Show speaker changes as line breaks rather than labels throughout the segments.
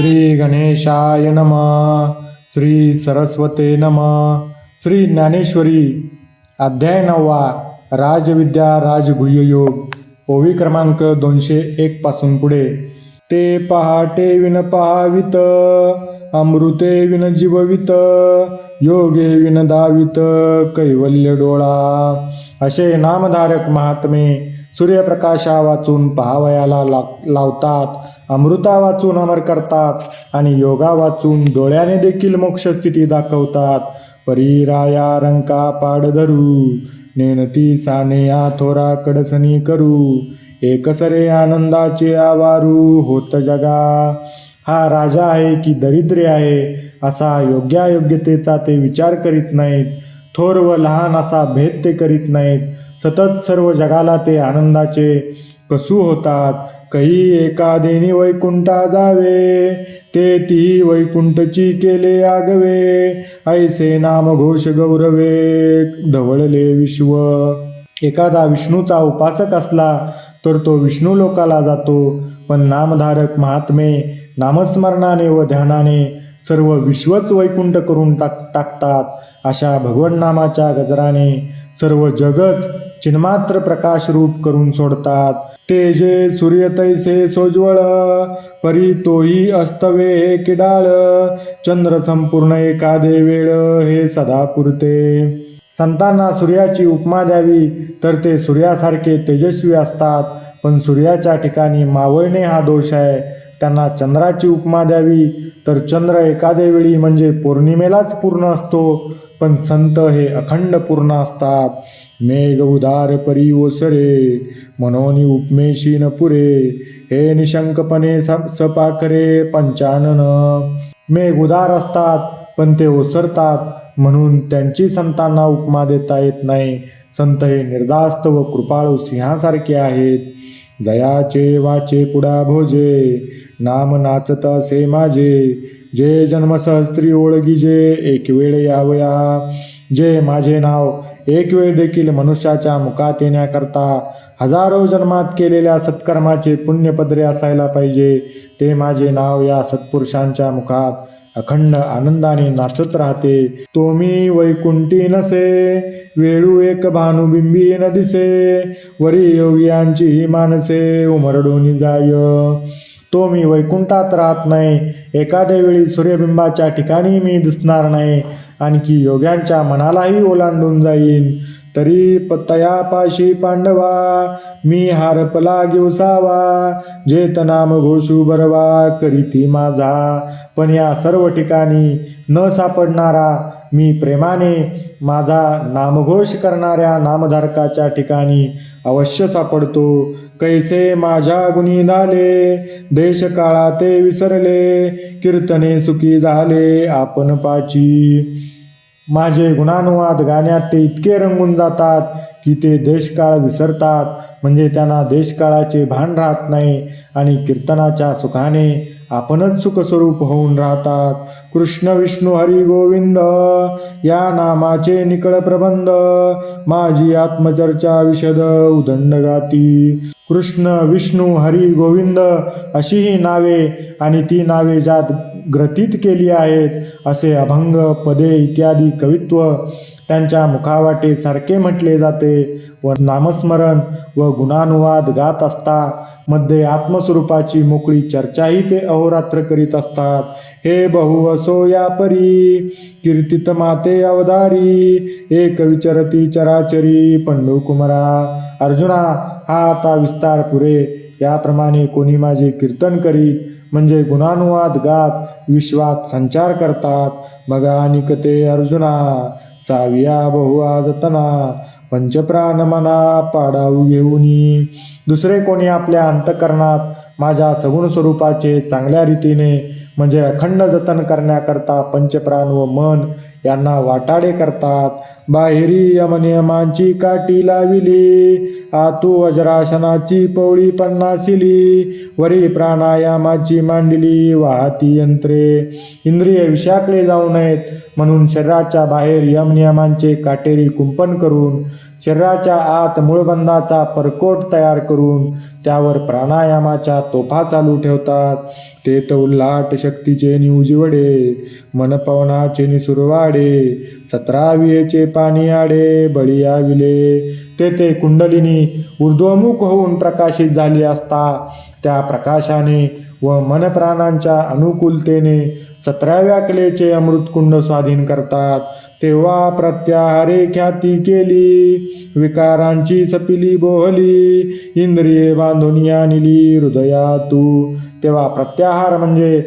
श्री गणेशाय नम श्री सरस्वते नम श्री ज्ञानेश्वरी अध्याय नववा राजविद्या राजगुह्ययोग ओवी क्रमांक दोनशे एक पासून पुढे. ते पहाटे विन पहावित अमृते विन जीववित योगे विन दावित कैवल्य डोळा. असे नामधारक महात्मे सूर्यप्रकाशा वाचून पहावयाला लाग लावतात. अमृता वाचून अमर करतात आणि योगा वाचून डोळ्याने देखील मोक्षस्थिती दाखवतात. परीराया रंका पाड धरू. नेनती साने थोरा कडसनी करू. एकसरे आनंदाचे आवारू होत जगा. हा राजा आहे की दरिद्री आहे असा योग्यायोग्यतेचा ते विचार करीत नाहीत. थोर व लहान असा भेद ते करीत नाहीत. सतत सर्व जगाला ते आनंदाचे कसू होतात. कही एका देणी वैकुंठा जावे ते ती वैकुंठची केले आगवे. ऐसे नाम घोष गौरवे ढवळले विश्व. एखादा विष्णूचा उपासक असला तर तो विष्णू लोकाला जातो. पण नामधारक महात्मे नामस्मरणाने व ध्यानाने सर्व विश्वच वैकुंठ करून टाक टाकतात. अशा भगवन नामाच्या गजराने सर्व जगच चिन्मात्र प्रकाश रूप करून सोडतात. ते जे सूर्य तैसे सोज्वळ परी तोही अस्तवे हे किडाळ चंद्र संपूर्ण एखादे वेळ हे सदा पुरते. संतांना सूर्याची उपमा द्यावी तर ते सूर्यासारखे तेजस्वी असतात पण सूर्याच्या ठिकाणी मावळणे हा दोष आहे. त्यांना चंद्राची उपमा द्यावी. तर चंद्र एखाद्या वेळी म्हणजे पौर्णिमेलाच पूर्ण असतो पण संत हे अखंड पूर्ण असतात. मेघ उदार परी ओसरे मनोनी उपमेशी न पुरे हे निशंकपणे स सपाखरे पंचानन. मेघ उदार असतात पण ते ओसरतात म्हणून त्यांची संतांना उपमा देता येत नाही. संत हे निर्धास्त व कृपाळू सिंहासारखे आहेत. जयाचे वाचे पुडा भोजे नाम नाचत असे माझे. जे जन्मसहस्त्री ओळखीजे एक वेळ यावया. जे माझे नाव एक वेळ देखील मनुष्याच्या मुखात येण्याकरता हजारो जन्मात केलेल्या सत्कर्माचे पुण्यपदरे असायला पाहिजे. ते माझे नाव या सत्पुरुषांच्या मुखात अखंड आनंदाने नाचत राहते. तो मी वैकुंठी नसे वेळू एक भानुबिंबी न दिसे वरी योगियांची मानसे उमरडोनी जाय. तो मी वैकुंठात राहत नाही एखाद्या वेळी सूर्यबिंबाच्या ठिकाणी मी दिसणार नाही आणखी योग्यांच्या मनालाही ओलांडून जाईन. तरी पतयापाशी पांडवा मी हारपला घेऊसावा जेत नाम घोषू बरवा करीती माझा. पण या सर्व ठिकाणी न सापडणारा मी प्रेमाने माझा नामघोष करणाऱ्या नामधारकाच्या ठिकाणी अवश्य सापडतो. कैसे माझ्या गुणी झाले देश काळा ते विसरले कीर्तने सुखी झाले आपण पाची. माझे गुणानुवाद गाण्यात ते इतके रंगून जातात की ते देशकाळ विसरतात. म्हणजे त्यांना देशकाळाचे भान राहत नाही आणि कीर्तनाच्या सुखाने आपणच सुखस्वरूप होऊन राहतात. कृष्ण विष्णू हरी गोविंद या नामाचे निकळ प्रबंध. माझी आत्मचर्चा विशद उदंड गाती. कृष्ण विष्णू हरी गोविंद अशी ही नावे आणि ती नावे ज्यात ग्रथित केली आहेत. असे अभंग पदे इत्यादी कवित्व त्यांच्या मुखावाटे सारखे म्हटले जाते. व नामस्मरण व गुणानुवाद गात असता. मध्ये आत्मस्वरूपाची मोकळी चर्चाही ते अहोरात्र करीत असतात. हे बहु असो या परी कीर्तित माते अवधारी एक विचरती चराचरी पंडू कुमारा अर्जुना हा आता विस्तार पुरे. याप्रमाणे कोणी माझे कीर्तन करीत म्हणजे गुणानुवाद गात विश्वात संचार करतात. मग अनिकते अर्जुना? साविया बहुआदतना पंचप्राण मना पाडाऊ घेऊनी. दुसरे कोणी आपल्या अंतकरणात माझ्या सगुण स्वरूपाचे चांगल्या रीतीने म्हणजे अखंड जतन करण्याकरता पंचप्राण व मन यांना वाटाडे करतात. बाहेरी यमनियमांची काठी लाविली. आतू वज्रासनाची पवळी पन्नासिली वरी प्राणायामाची मांडली वाहती यंत्रे. इंद्रिय विषाकडे जाऊ नयेत म्हणून शरीराच्या बाहेर यम नियमांचे काटेरी कुंपण करून शरीराच्या आत मूळबंधाचा परकोट तयार करून त्यावर प्राणायामाच्या तोफा चालू ठेवतात. ते तर उल्हाट शक्तीचे निउजिवडे मनपवनाचे निसुरवाडे सतरावियेचे पाणी आडे बळी तेथे कुंडलिनी ऊर्ध्वमुख होऊन प्रकाशित झाली असता त्या प्रकाशाने व मनप्राणांच्या अनुकूलतेने सतराव्या कलेचे अमृतकुंड स्वाधीन करतात. तेव्हा प्रत्याहारे ख्याती केली विकारांची सपिली बोहली इंद्रिये बांधून आणली हृदयातू. तेव्हा प्रत्याहार म्हणजे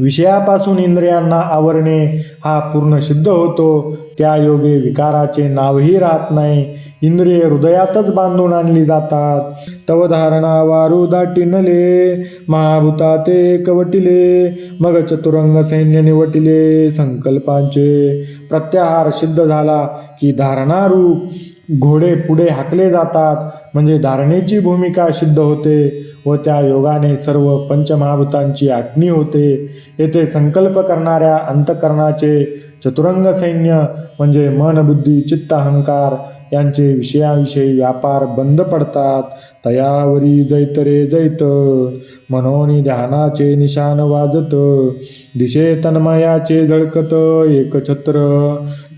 विषयापासून इंद्रियांना आवरणे हा पूर्ण सिद्ध होतो. त्या योगे विकाराचे नावही राहत नाही. इंद्रिये हृदयातच बांधून आणली जातात. तव धारणा वारू दाटिनले महाभूता ते कवटिले मग चतुरंग सैन्य निवटिले संकल्पांचे प्रत्याहार सिद्ध झाला की धारणारूप. घोडे पुढे हाकले जातात. म्हणजे धारणेची भूमिका सिद्ध होते व त्या योगाने सर्व पंचमहाभूतांची आठणी होते. येथे संकल्प करणाऱ्या अंतकरणाचे चतुरंग सैन्य म्हणजे मन बुद्धी चित्त अहंकार यांचे विषयाविषयी व्यापार बंद पडतात. तयावरी जैतरे जैत मनोनी ध्यानाचे निशान वाजत दिशे तन्मयाचे झळकत एकछत्र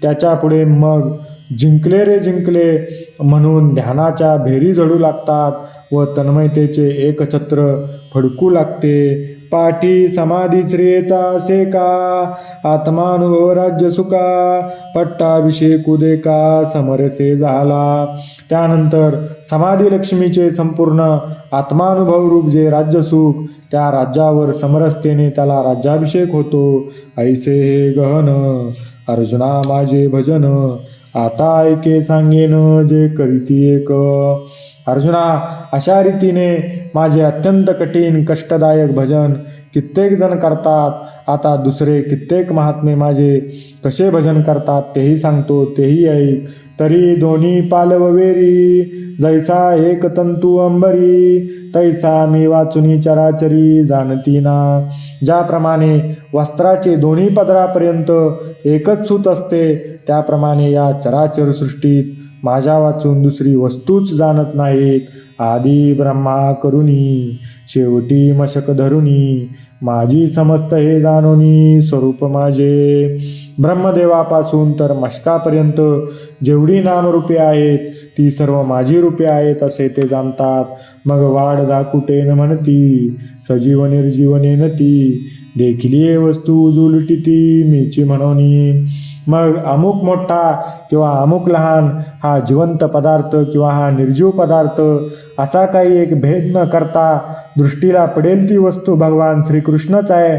त्याच्या पुढे मग जिंकले रे जिंकले म्हणून ध्यानाच्या भेरी झडू लागतात व तन्मयतेचे एकछत्र फडकू लागते. पाठी समाधी श्रेयचा असे का आत्मानुभव राज्य सुका पट्टाभिषेक उदेका समरसे झाला. त्यानंतर समाधी लक्ष्मीचे संपूर्ण आत्मानुभव रूप जे राज्यसुख त्या राज्यावर समरसतेने त्याला राज्याभिषेक होतो. ऐसे हे गहन अर्जुना माझे भजन आता ऐके सांगेन जे करीती एक. अर्जुना अशा रीतीने माझे अत्यंत कठीण कष्टदायक भजन कित्येक जण करतात. आता दुसरे कित्येक महात्मे माझे कसे भजन करतात तेही सांगतो तेही ऐक. तरी दोन्ही पालववेरी. जैसा एक तंतू अंबरी तैसा मी वाचुनी चराचरी जाणती ना ज्याप्रमाणे वस्त्राचे दोन्ही पदरापर्यंत एकच सूत असते त्याप्रमाणे या चराचर सृष्टीत माझ्या वाचून दुसरी वस्तूच जाणत नाहीत. आदी ब्रह्मा करुणी शेवटी मशक धरुणी. माझी समस्त हे जाणोनी स्वरूप माझे. ब्रह्मदेवापासून तर मशकापर्यंत जेवढी नामरूपे आहेत ती सर्व माझी रूपे आहेत असे ते जाणतात. मग वाढ दाकुटेन म्हणती सजीव निर्जीवने ती. देखिली वस्तू जुलटिती मीची म्हणोनी. मग अमुक मोठा किंवा अमुक लहान हा जिवंत पदार्थ किंवा हा निर्जीव पदार्थ असा काही एक भेद न करता दृष्टीला पडेल ती वस्तू भगवान श्रीकृष्णच आहे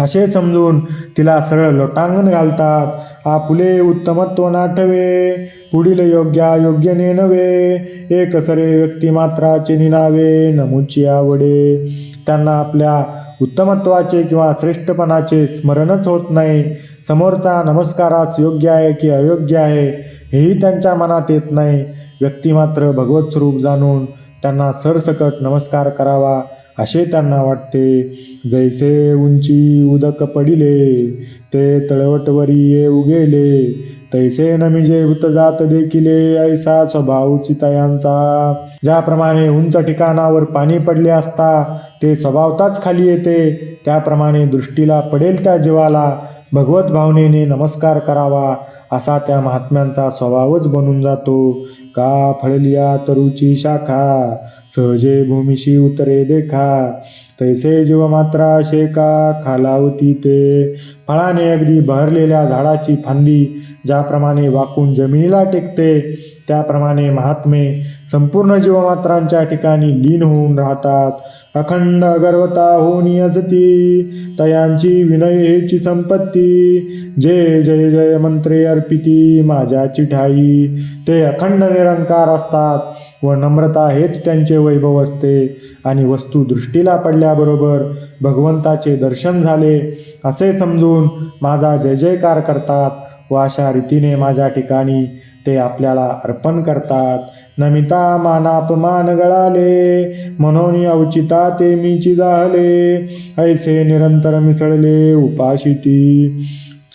असे समजून तिला सरळ लोटांगण घालतात. आपुले उत्तमत्व नाठवे पुढील योग्या योग्य नव्हे एक सरे व्यक्तिमात्राचे निनावे नमुची आवडे. त्यांना आपल्या उत्तमत्वाचे किंवा श्रेष्ठपणाचे स्मरणच होत नाही. समोरचा नमस्कारास योग्य आहे की अयोग्य आहे हेही त्यांच्या मनात येत नाही. व्यक्ती मात्र भगवत स्वरूप जाणून त्यांना सरसकट नमस्कार करावा असे त्यांना वाटते. जैसे उंची उदक पडिले ते तळवटवरी ये उगेले. तैसे नमिजे भूत जात देखील ऐसा स्वभाव चितयांचा ज्याप्रमाणे उंच ठिकाणावर पाणी पडले असता ते स्वभावताच खाली येते. त्याप्रमाणे दृष्टीला पडेल त्या जीवाला. भगवत भावनेने नमस्कार करावा असा त्या महात्म्यांचा स्वभावच बनून जातो. का फळलिया तरुची शाखा सहजे भूमिशी उतरे देखा. तैसे जीवमात्रा शेका खालावती ते. फळाने अगदी बहरलेल्या झाडाची फांदी ज्याप्रमाणे वाकून जमिनीला टेकते त्याप्रमाणे महात्मे संपूर्ण जीवमात्रांच्या ठिकाणी लीन होऊन राहतात. अखंड गर्वता होऊन असती तयांची विनय हेची संपत्ती. जय जय जय मंत्रे अर्पिती माझ्या चिठाई ते अखंड निरंकार असतात व नम्रता हेच त्यांचे वैभव असते. आणि वस्तू दृष्टीला पडल्याबरोबर भगवंताचे दर्शन झाले असे समजून माझा जय जयकार करतात. व अशा रीतीने माझ्या ठिकाणी ते आपल्याला अर्पण करतात. नमिता मानापमान गळाले म्हणून अवचिता ते मीची जाहले ऐसे निरंतर मिसळले उपाशिती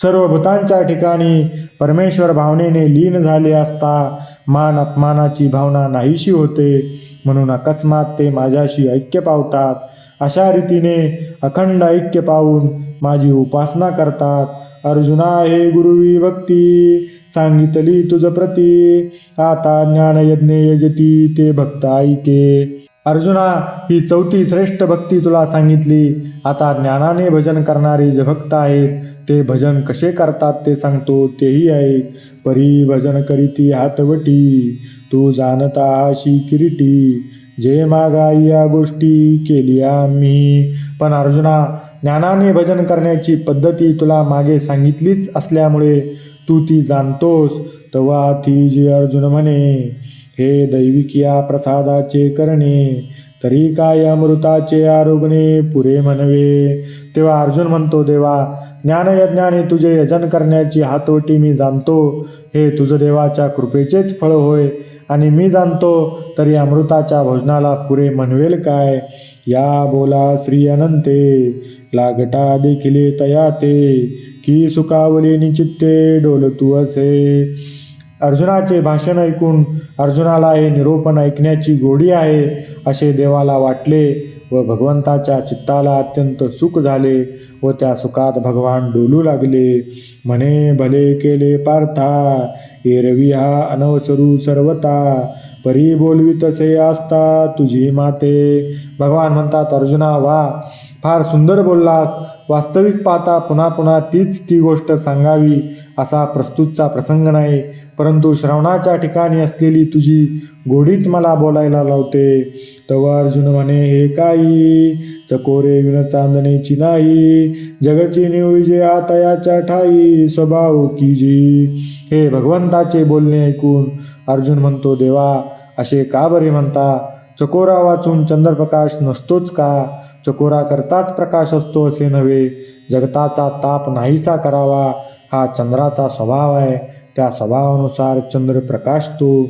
सर्व भूतांच्या ठिकाणी परमेश्वर भावनेने लीन झाले असता मान अपमानाची भावना नाहीशी होते म्हणून अकस्मात ते माझ्याशी ऐक्य पावतात. अशा रीतीने अखंड ऐक्य पाहून माझी उपासना करतात. अर्जुना हे गुरुवी भक्ती सांगितली तुझ प्रती. आता ज्ञानयज्ञ यजती ते भक्त ऐके. अर्जुना ही चौथी श्रेष्ठ भक्ती तुला सांगितली. आता ज्ञानाने भजन करणारे जे भक्त आहेत ते भजन कसे करतात ते सांगतो तेही आहे. परी भजन करीती हातवटी तू जाणता अशी किरीटी. जे मागाई या गोष्टी केली आम्ही. पण अर्जुना ज्ञानाने भजन करण्याची पद्धती तुला मागे सांगितलीच असल्यामुळे तू ती जाणतोस. तेव्हा ती जी अर्जुन म्हणे हे दैविकिया प्रसादाचे करणे तरी काय अमृताचे आरोग्य पुरे म्हणवे? तेव्हा अर्जुन म्हणतो देवा ज्ञानयज्ञाने तुझे यजन करण्याची हातवटी मी जाणतो. हे तुझं देवाच्या कृपेचेच फळ होय. आणि मी जाणतो तरी अमृताच्या भोजनाला पुरे म्हणवेल काय? या बोला श्री अनंते. लागटा देखील तया ते की सुखावले निचित्ते डोलतू असे. अर्जुनाचे भाषण ऐकून अर्जुनाला हे निरोपण ऐकण्याची गोडी आहे असे देवाला वाटले व भगवंताच्या चित्ताला अत्यंत सुख झाले व त्या सुखात भगवान डोलू लागले. म्हणे भले केले पार्था एरवी हा अनवसरू सर्वता परी बोलवी तसे असता तुझी माते. भगवान म्हणतात अर्जुना वा फार सुंदर बोललास. वास्तविक पाहता पुन्हा पुन्हा तीच ती गोष्ट सांगावी. असा प्रस्तुतचा प्रसंग नाही. परंतु श्रवणाच्या ठिकाणी असलेली तुझी गोडीच मला बोलायला लावते. तव अर्जुन म्हणे हे काही. चकोरे विण चांदणेची नाही. जगची निवजे आतयाच्या ठाई. स्वभाव की जी. हे भगवंताचे बोलणे ऐकून अर्जुन म्हणतो देवा असे का बरे म्हणता? चकोरा वाचून चंद्रप्रकाश नसतोच का? चकोरा करताच प्रकाश असतो असे नव्हे. जगताचा ताप नाहीसा करावा. हा चंद्राचा स्वभाव आहे. त्या स्वभावानुसार चंद्र प्रकाशतो.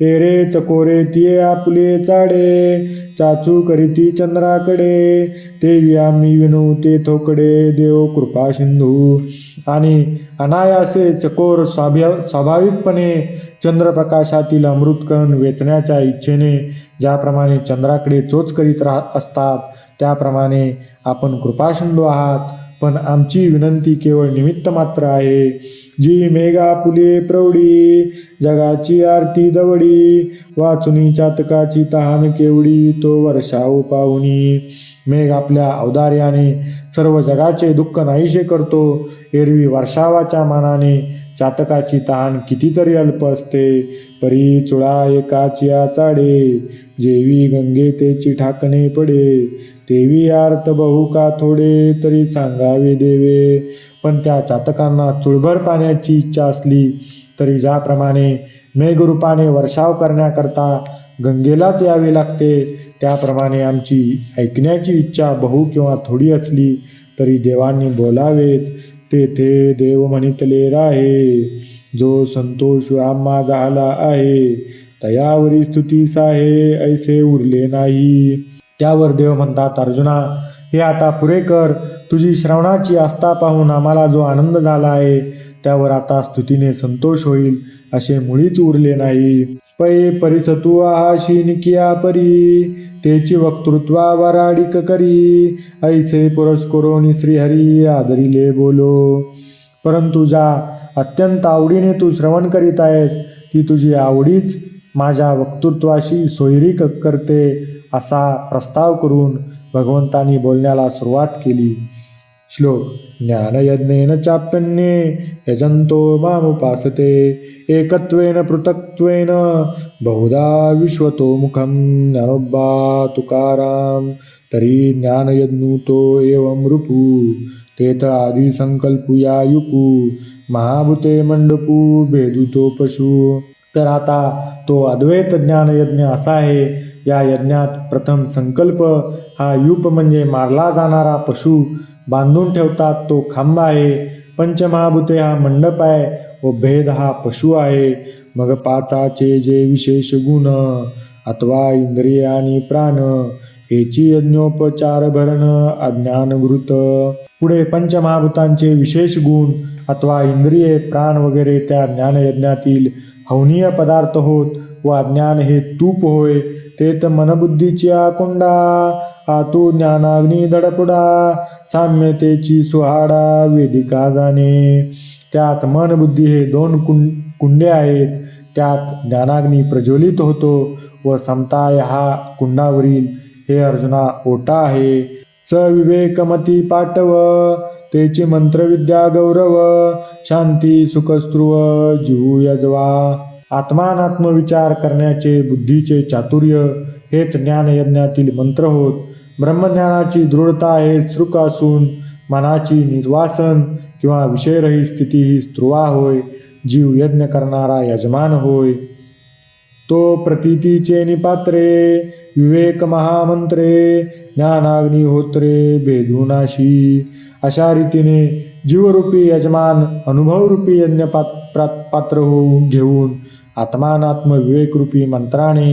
ए रे चकोरे तिये आपले चाडे. चाचू करीती चंद्राकडे. ते आम्ही विनू ते थोकडे. देव कृपा सिंधू. आणि अनायासे चकोर स्वाभ्या स्वाभाविकपणे चंद्रप्रकाशातील अमृतकण वेचण्याच्या इच्छेने ज्याप्रमाणे चंद्राकडे चोच करीत राह असतात त्याप्रमाणे आपण कृपाशंडू आहात. पण आमची विनंती केवळ निमित्त मात्र आहे. जी मेघा फुले प्रौढी जगाची आरती दवडी वाचुनी चातकाची तहान केवडी तो वर्षाव पाहुनी. मेघ आपल्या अवदार्याने सर्व जगाचे दुःख नाहीसे करतो. एरवी वर्षावाच्या मानाने चातकाची तहान कितीतरी अल्प असते. परी चुळा एकाची आचाडे जेवी गंगे तेची ठाकणे पडे. तेवी आर्त बहु का थोडे तरी सांगावे देवे. पण त्या चातकांना चुळभर पाण्याची इच्छा असली तरी ज्याप्रमाणे मेघरूपाने वर्षाव करण्याकरता गंगेलाच यावे लागते त्याप्रमाणे आमची ऐकण्याची इच्छा बहु किंवा थोडी असली तरी देवांनी बोलावेच तेथे देव म्हणितले राहे जो संतोष आम्हा झाला आहे. तयावरी स्तुतीस आहे ऐसे उरले नाही. त्यावर देव म्हणतात अर्जुना हे आता पुरे कर. तुझी श्रवणाची आस्था पाहून आम्हाला जो आनंद झाला आहे त्यावर आता स्तुतीने संतोष होईल असे मुळीच उरले नाही. पै परिसतू आहा निकिया परी तेची वक्तृत्वा वराडिक करी. ऐसे पुरस्करोनी श्रीहरी आदरिले बोलो. परंतु ज्या अत्यंत आवडीने तू श्रवण करीत आहेस ती तुझी आवडीच माझ्या वक्तृत्वाशी सोयरी क- करते असा प्रस्ताव करून भगवंतानी बोलण्याला सुरुवात केली. श्लोक ज्ञानयज्ञेन चाप्यन्ये यजन्तो मामुपासते एकत्वेन पृथक्त्वेन बहुधा विश्वतो मुखं ज्ञानोब्बा तुकाराम तरी ज्ञानयज्ञुतो एवं रूपू तेथ आधी संकल्पुया युपू महाभूते मंडपू भेदुतो पशु तर आता तो अद्वैत ज्ञानयज्ञ असा आहे. या यज्ञात प्रथम संकल्प हा युप म्हणजे मारला जाणारा पशु बांधून ठेवतात तो खांब आहे. पंचमहाभूते हा मंडप आहे. व भेद हा पशु आहे. मग पाचाचे जे विशेष गुण अथवा इंद्रिय आणि प्राण याची यज्ञोपचार भरण अज्ञानघृत पुढे पंचमहाभूतांचे विशेष गुण अथवा इंद्रिये प्राण वगैरे त्या ज्ञानयज्ञातील हवनीय पदार्थ होत व अज्ञान हे तूप होय ते तर मनबुद्धीच्या कुंडा आतू ज्ञानाग्नी दडपुडा साम्यतेची सुहाडा वेदिका जाणे. त्यात मन बुद्धी हे दोन कुं कुंडे आहेत त्यात ज्ञानाग्नी प्रज्वलित होतो व समताय हा कुंडावरील हे अर्जुना ओटा आहे. सविवेकमती पाटव तेची मंत्रविद्या गौरव शांती सुखस्त्रुव जीव यजवा. आत्मानात्म आत्मविचार करण्याचे बुद्धीचे चातुर्य हेच ज्ञानयज्ञातील मंत्र होत. ब्रह्मज्ञानाची दृढता हे सृक असून मनाची निर्वासन किंवा विषयरही स्थिती ही स्त्रुवा होय जीव यज्ञ करणारा यजमान होय. तो प्रतीतीचे निपात्रे विवेक महामंत्रे ज्ञानाग्निहोत्रे भेदुनाशी अशा रीतीने जीवरूपी यजमान अनुभवरूपी यज्ञ पात्र होऊन घेऊन आत्मानात्म विवेकरूपी मंत्राने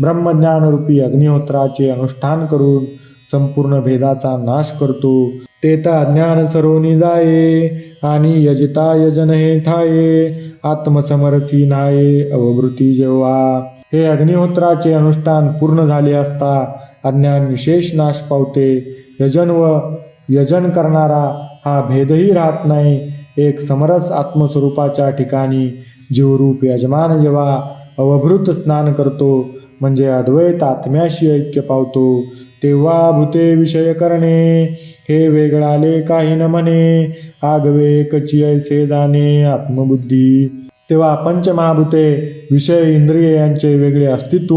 ब्रह्मज्ञानरूपी अग्निहोत्राचे अनुष्ठान करून संपूर्ण भेदाचा नाश करतो. ते तर अज्ञान सरोनी जाये आणि यजता यजन हे ठाये आत्मसमरसी नाये अवभृती जेव्हा. हे अग्निहोत्राचे अनुष्ठान पूर्ण झाले असता अज्ञान विशेष नाश पावते. यजन व यजन करणारा हा भेदही राहत नाही. एक समरस आत्मस्वरूपाच्या ठिकाणी जीवरूप यजमान जेव्हा अवभृत स्नान करतो म्हणजे अद्वैत आत्म्याशी ऐक्य पावतो तेव्हा भूते विषय करणे हे वेगळाले काही न म्हणे. आगवे कची ऐसे जाणे आत्मबुद्धी. तेव्हा पंचमहाभूते विषय इंद्रिय यांचे वेगळे अस्तित्व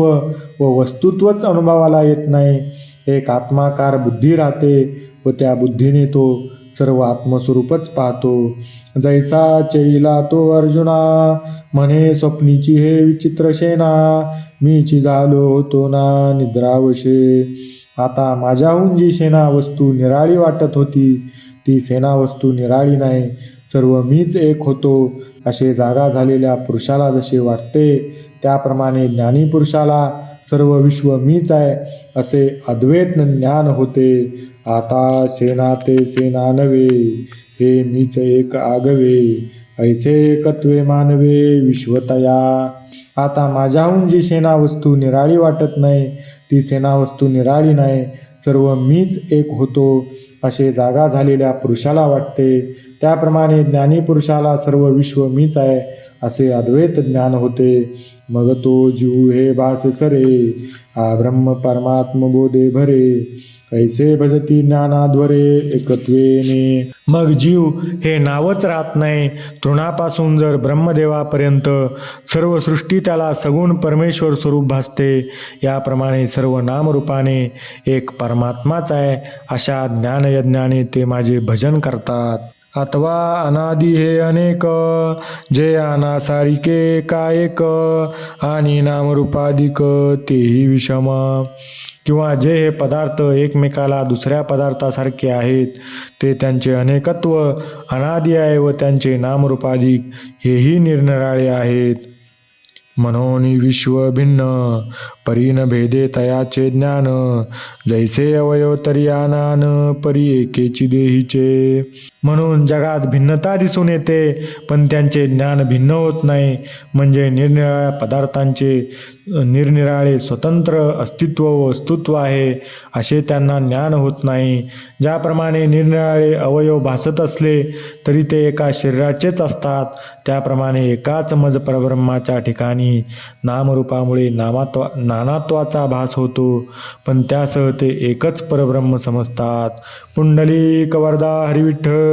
व वस्तुत्वच अनुभवाला येत नाही. एक आत्माकार बुद्धी राहते व त्या बुद्धीने तो सर्व आत्मस्वरूपच पाहतो. जैसा चैला तो अर्जुना म्हणे स्वप्नीची हे विचित्र शेना मीची झालो होतो ना निद्रावशे. आता माझ्याहून जी सेना वस्तू निराळी वाटत होती ती सेना वस्तू निराळी नाही. सर्व मीच एक होतो. असे जागा झालेल्या पुरुषाला जसे वाटते त्याप्रमाणे ज्ञानी पुरुषाला सर्व विश्व मीच आहे असे अद्वैत ज्ञान होते. आता सेना ते सेना नवे हे मीच एक आगवे ऐसे एकत्वे मानवे विश्वतया. आता माझ्याहून जी सेना वस्तू निराळी वाटत नाही ती सेना वस्तू निराळी नाही सर्व मीच एक होतो. असे जागा झालेल्या पुरुषाला वाटते त्याप्रमाणे ज्ञानीपुरुषाला सर्व विश्व मीच आहे असे अद्वैत ज्ञान होते. मग तो जीव हे भास सरे हा ब्रह्म परमात्म बोधे भरे. कैसे भजती ज्ञानाद्वरे एकत्वेने. मग जीव हे नावच राहत नाही. तृणापासून जर ब्रह्मदेवापर्यंत सर्व सृष्टी त्याला सगुण परमेश्वर स्वरूप भासते याप्रमाणे सर्व नामरूपाने एक परमात्माच आहे अशा ज्ञानयज्ञाने ते माझे भजन करतात. अथवा अनादि हे अनेक जे अनासारिके कायक आणि नामरूपाधिक तेही विषम. किंवा जे हे पदार्थ एकमेकाला दुसऱ्या पदार्थासारखे आहेत ते त्यांचे अनेकत्व अनादि आहे व त्यांचे नामरूपाधिक हेही निरनिराळे आहेत. म्हणून विश्व भिन्न परीन भेदे तयाचे ज्ञान जैसे अवयव तरी आनान परी एकेची देहीचे. म्हणून जगात भिन्नता दिसून येते पण त्यांचे ज्ञान भिन्न होत नाही. म्हणजे निरनिराळ्या पदार्थांचे निरनिराळे स्वतंत्र अस्तित्व व वस्तुत्व आहे असे त्यांना ज्ञान होत नाही. ज्याप्रमाणे निरनिराळे अवयव भासत असले तरी ते एका शरीराचेच असतात. त्याप्रमाणे एकाच मज परब्रह्माच्या ठिकाणी नामरूपामुळे नामात्वा नानात्वाचा भास होतो. पण त्यासह ते एकच परब्रह्म समजतात. पुंडलिक वरदा हरिविठ्ठल